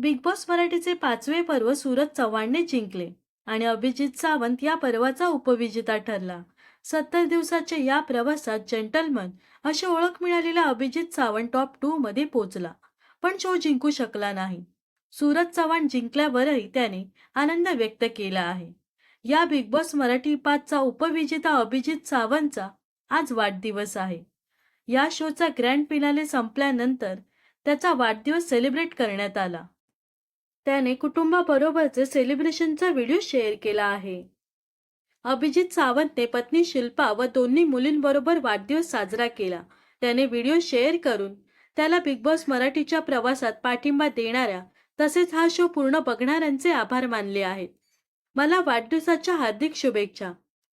Big boss मराठीचे पाचवे पर्व सूरज चव्हाणने जिंकले आणि अभिजित सावंत या पर्वाचा उपविजेता ठरला. सत्तर दिवसाच्या या प्रवासात जेंटलमन अशी ओळख मिळालेला अभिजित सावंत टॉप टू मध्ये पोचला पण शो जिंकू शकला नाही. सूरज चव्हाण जिंकल्यावरही त्याने आनंद व्यक्त केला आहे. या बिग बॉस मराठी पाचचा उपविजेता अभिजित सावंतचा आज वाढदिवस आहे. या शोचा ग्रँड फिनाले संपल्यानंतर त्याचा वाढदिवस सेलिब्रेट करण्यात आला. त्याने कुटुंबाबरोबरचे सेलिब्रेशनचा व्हिडिओ शेअर केला आहे. अभिजित सावंतने पत्नी शिल्पा व दोन्ही मुलींबरोबर वाढदिवस साजरा केला. त्याने व्हिडिओ शेअर करून त्याला बिग बॉस मराठीच्या प्रवासात पाठिंबा देणाऱ्या तसेच हा शो पूर्ण बघणाऱ्यांचे आभार मानले आहेत. मला वाढदिवसाच्या हार्दिक शुभेच्छा.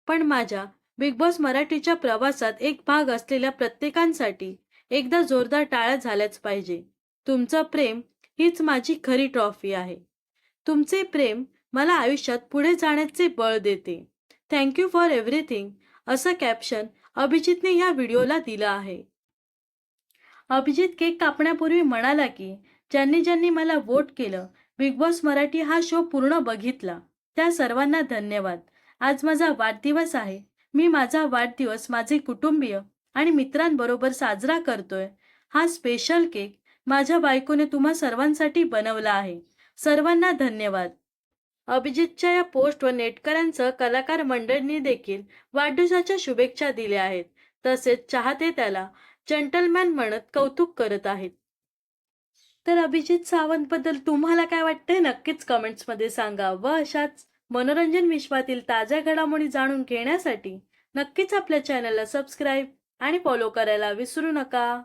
पण माझ्या बिग बॉस मराठीच्या प्रवासात एक भाग असलेल्या प्रत्येकांसाठी एकदा जोरदार टाळ्या झाल्याच पाहिजे. तुमचं प्रेम हीच माझी खरी ट्रॉफी आहे. तुमचे प्रेम मला आयुष्यात पुढे जाण्याचे बळ देते. थँक्यू फॉर एव्हरीथिंग असं कॅप्शन अभिजितने या व्हिडिओला दिलं आहे. अभिजित केक कापण्यापूर्वी म्हणाला की ज्यांनी ज्यांनी मला वोट केलं बिग बॉस मराठी हा शो पूर्ण बघितला. त्या सर्वांना धन्यवाद. आज माझा वाढदिवस आहे. मी माझा वाढदिवस माझे कुटुंबीय आणि मित्रांबरोबर साजरा करतोय. हा स्पेशल केक माझ्या बायकोने तुम्हा सर्वांसाठी बनवला आहे. सर्वांना धन्यवाद. अभिजितच्या या पोस्ट व नेटकऱ्यांचं कलाकार मंडळींनी देखील वाढदिवसाच्या शुभेच्छा दिल्या आहेत. तसेच चाहते त्याला जंटलमॅन म्हणत कौतुक करत आहेत. तर अभिजित सावंत बद्दल तुम्हाला काय वाटतंय? नक्कीच कमेंट्समध्ये सांगा व अशाच मनोरंजन विश्वातील ताज्या घडामोडी जाणून घेण्यासाठी नक्कीच आपल्या चॅनलला सबस्क्राईब आणि फॉलो करायला विसरू नका.